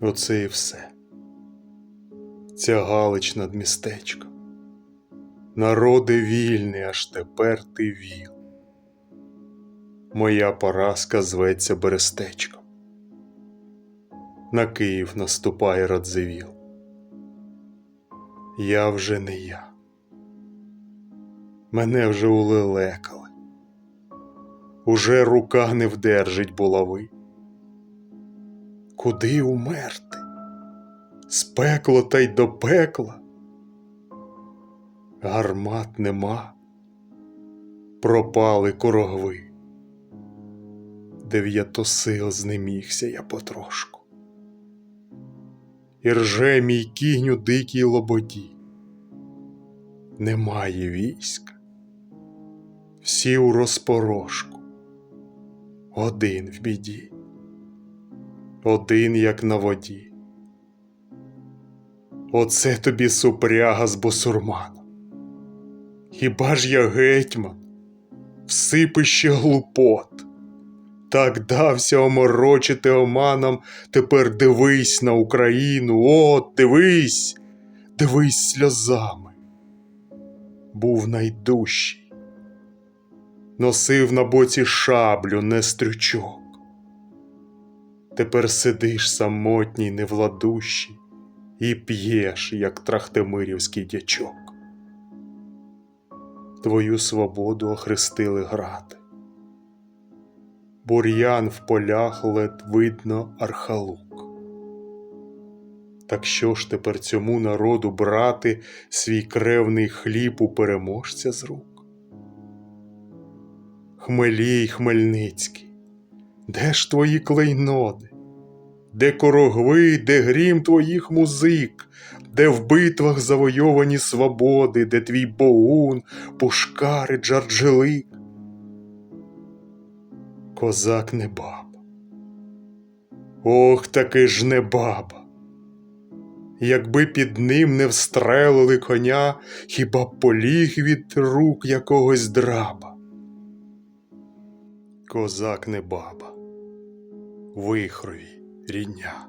Оце і все. Ця галич над містечком. Народи вільний, аж тепер ти віл. Моя поразка зветься Берестечком. На Київ наступає Радзивіл. Я вже не я. Мене вже улелекали. Уже рука не вдержить булави. Куди умерти? З пекла та й до пекла. Гармат нема, пропали корогви. Дев'ятосил знемігся я потрошку. І рже мій кінь у дикій лободі. Немає війська, всі у розпорошку, один в біді, один як на воді. Оце тобі супряга з босурманом. Хіба ж я гетьман, всипище глупот, так дався оморочити оманом, тепер дивись на Україну, о, дивись, дивись сльозами. Був найдужчий, носив на боці шаблю, не стрючок. Тепер сидиш самотній, невладущий, і п'єш, як трахтимирівський дячок. Твою свободу охрестили грати. Бур'ян в полях лед видно архалук. Так що ж тепер цьому народу брати свій кревний хліб у переможця з рук? Хмелій Хмельницький, де ж твої клейноди? Де корогви, де грім твоїх музик, де в битвах завойовані свободи, де твій Боун, Пушкар і Джарджелик? Козак не баба. Ох, таки ж не баба. Якби під ним не встрелили коня, хіба поліг від рук якогось драба. Козак не баба, вихрові рідня.